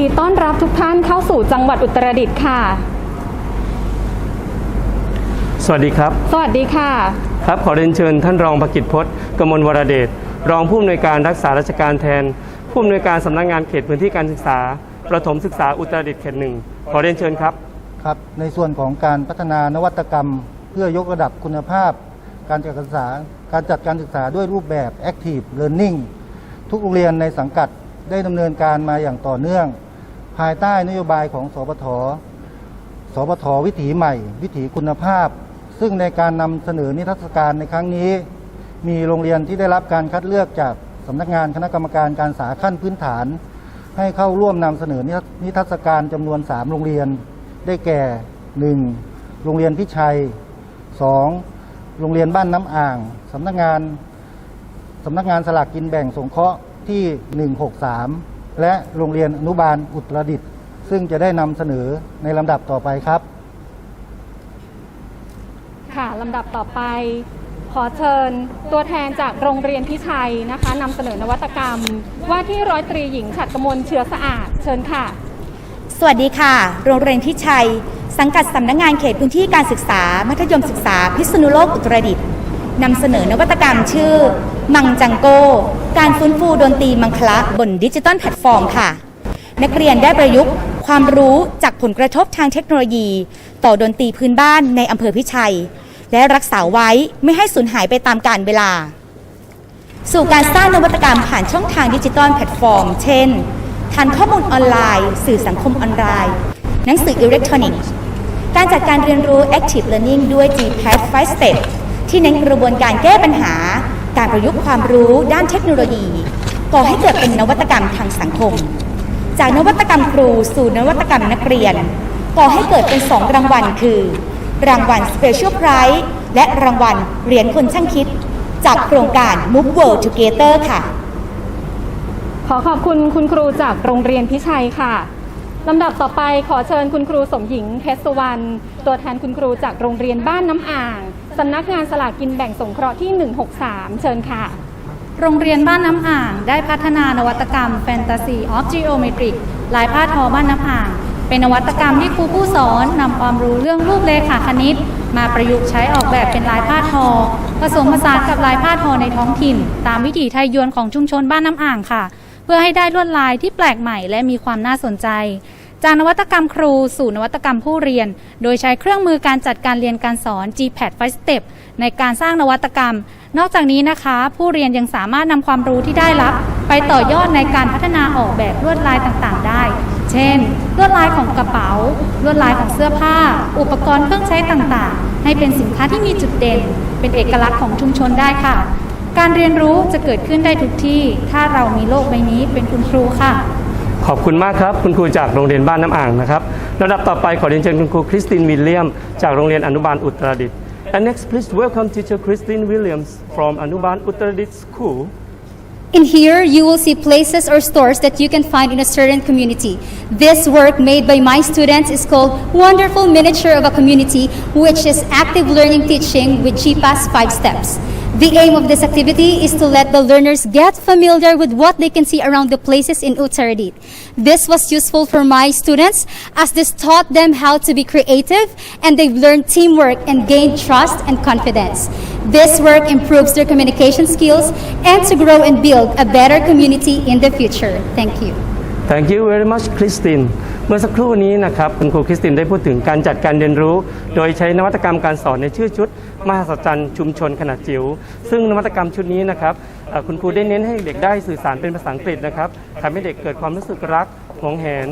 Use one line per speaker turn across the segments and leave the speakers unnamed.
ดีต้อนรับทุกท่านเข้าสู่จังหวัดอุตรดิตถ์ค่ะ
สวัสดีครับ
สวัสดีค่ะ
ครับขอเรียนเชิญท่านรองประกิตพจน์กมลวรเดชรองผู้อำนวยการรักษาราชการแทน ผู้อำนวยการสำนักงานเขตพื้นที่การศึกษา ประถมศึกษาอุตรดิตถ์เขตหนึ่งขอเรียนเชิญครับ
ครับ ในส่วนของการพัฒนานวัตกรรม เพื่อยกระดับคุณภาพ การจัดการศึกษาการจัดการศึกษาด้วยรูปแบบ Active Learning ทุกโรงเรียนในสังกัดได้ดำเนินการมาอย่างต่อเนื่อง ภายใต้นโยบายของสปทสปทวิถีใหม่ วิถีคุณภาพ ซึ่งในการนำเสนอนิทรรศการในครั้งนี้ มีโรงเรียนที่ได้รับการคัดเลือกจากสำนักงานคณะกรรมการการศึกษาขั้นพื้นฐาน ให้เข้าร่วมนำเสนอนิทรรศการจำนวน 3 โรงเรียน ได้แก่ 1. โรงเรียนพิชัย 2. โรงเรียนบ้านน้ำอ่างสำนักงานสำนักงานสลากกินแบ่งสงเคราะห์ที่ 163 และโรงเรียนอนุบาลอุตรดิตถ์ซึ่งจะได้นำเสนอในลำดับต่อไปครับ
ค่ะลำดับต่อไป ขอเชิญตัวแทนจากโรงเรียนพิชัยนะคะนำเสนอนวัตกรรม ว่าที่ร้อยตรีหญิงฉัดกมลเชื้อสะอาดเชิญค่ะ
สวัสดีค่ะ โรงเรียนพิชัย สังกัดสำนักงานเขตพื้นที่การศึกษา มัธยมศึกษา พิษณุโลกอุตรดิตถ์ นำเสนอนวัตกรรมชื่อ มังจังโกการฟื้นฟูดนตรีมังคละบนดิจิตอลแพลตฟอร์มค่ะ นักเรียนได้ประยุกต์ความรู้จากผลกระทบทางเทคโนโลยี ต่อดนตรีพื้นบ้านในอำเภอพิชัย และรักษาไว้ไม่ให้สูญหายไปตามกาลเวลา สู่การสร้างนวัตกรรมผ่านช่องทางดิจิตอลแพลตฟอร์ม เช่นทันข้อมูลออนไลน์ สื่อสังคมออนไลน์ หนังสืออิเล็กทรอนิกส์ การจัดการเรียนรู้ Active Learning ด้วย GPath 5 Step ที่เน้นกระบวนการแก้ปัญหา การประยุกต์ความรู้ด้านเทคโนโลยีก่อให้เกิดเป็นนวัตกรรมทางสังคม จากนวัตกรรมครูสู่นวัตกรรมนักเรียนก่อให้เกิดเป็น2รางวัลคือ รางวัล Special Prize และรางวัลเหรียญคนช่างคิด จากโครงการ Move World Together ค่ะ
ขอขอบคุณคุณครูจากโรงเรียนพิชัยค่ะลำดับต่อไปขอเชิญคุณครูสมหญิงเพชรสุวรรณตัวแทนคุณครูจากโรงเรียนบ้านน้ำอ่าง สำนักงานสลากกินแบ่งสงเคราะห์ที่ 163 เชิญค่ะ
โรงเรียนบ้านน้ำอ่าง ได้พัฒนานวัตกรรม Fantasy of Geometric ลายผ้าทอบ้านน้ำอ่าง เป็นนวัตกรรมที่ครูผู้สอนนำความรู้เรื่องรูปเลขาคณิต มาประยุกต์ใช้ออกแบบเป็นลายผ้าทอ ผสมผสานกับลายผ้าทอในท้องถิ่น ตามวิถีไทยยวนของชุมชนบ้านน้ำอ่างค่ะ เพื่อให้ได้ลวดลายที่แปลกใหม่และมีความน่าสนใจ จากนวัตกรรมครูสู่นวัตกรรมผู้เรียน โดยใช้เครื่องมือการจัดการเรียนการสอน GPAD 5 Step ในการสร้างนวัตกรรม นอกจากนี้นะคะ ผู้เรียนยังสามารถนำความรู้ที่ได้รับ ไปต่อยอดในการพัฒนาออกแบบลวดลายต่างๆ ได้ เช่น ลวดลายของกระเป๋า ลวดลายของเสื้อผ้า อุปกรณ์เครื่องใช้ต่างๆ ให้เป็นสินค้าที่มีจุดเด่น เป็นเอกลักษณ์ของชุมชนได้ค่ะ การเรียนรู้จะเกิดขึ้นได้ทุกที่ ถ้าเรามีโลกใบนี้เป็นคุณครูค่ะ
อบคุณมากครับ คุณครูจากโรงเรียนบ้านน้ำอ่างนะครับระดับต่อไปขอเรียนเชิญคุณครูคริสตินวิลเลียมจากโรงเรียนอนุบาลอุตรดิตถ์ And next please welcome teacher Christine Williams from Anuban Uttradit School
In here, you will see places or stores that you can find in a certain community. This work made by my students is called Wonderful Miniature of a Community, which is active learning teaching with GPAS 5 steps. The aim of this activity is to let the learners get familiar with what they can see around the places in Uttaradit. This was useful for my students as this taught them how to be creative and they've learned teamwork and gained trust and confidence. This work improves their communication skills and to grow and build a better community in the future. Thank you.
Thank you very much Christine เมื่อสักครู่นี้นะครับคุณครูคริสตินได้พูดถึงการจัดการเรียนรู้ โดยใช้นวัตกรรมการสอนในชื่อชุด มหัศจรรย์ชุมชนขนาดจิ๋วซึ่งนวัตกรรมชุดนี้นะครับคุณครูได้เน้นให้เด็กได้สื่อสารเป็นภาษาอังกฤษนะครับทำให้เด็กเกิดความรู้สึกรักหวงแหน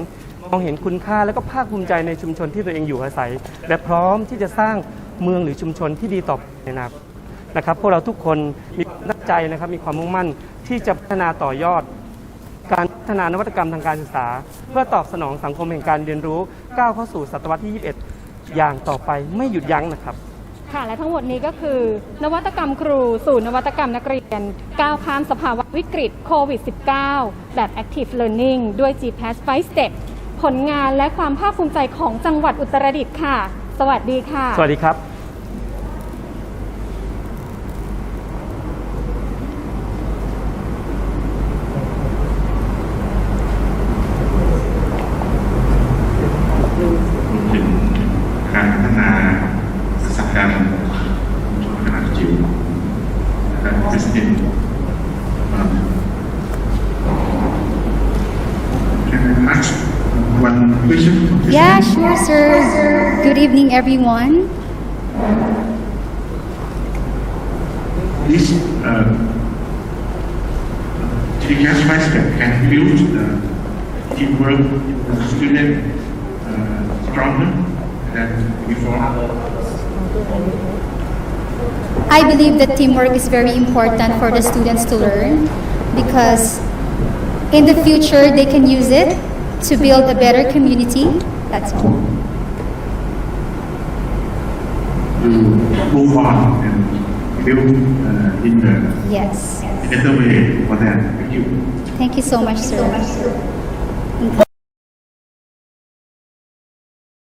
มองเห็นคุณค่าและก็ภาคภูมิใจในชุมชนที่ตัวเองอยู่อาศัย และพร้อมที่จะสร้างเมืองหรือชุมชนที่ดีต่อไปในอนาคตนะครับพวกเราทุกคนมีนักใจนะครับมีความมุ่งมั่นที่จะพัฒนาต่อยอด การพัฒนานวัตกรรมทางการศึกษา เพื่อตอบสนองสังคมแห่งการเรียนรู้ก้าวเข้าสู่ศตวรรษที่ 21 อย่างต่อไปไม่หยุดยั้งนะครับ
ค่ะและทั้งหมดนี้ก็คือ นวัตกรรมครู สู่นวัตกรรมนักเรียน ก้าวข้ามสภาวะวิกฤตโควิด -19 แบบ Active Learning ด้วย GPass 5 Step ผลงานและความภาคภูมิใจของจังหวัดอุตรดิตถ์ค่ะ สวัสดีค่ะ
สวัสดีครับ
sir. Good evening, everyone.
This uh, five step can build the teamwork in the student uh, stronger than before.
I believe that teamwork is very important for the students to learn because in the future they can use it to build a better community. That's all.
To move on and build uh, in the
Yes.
better way for them. Thank you.
Thank you so much, sir.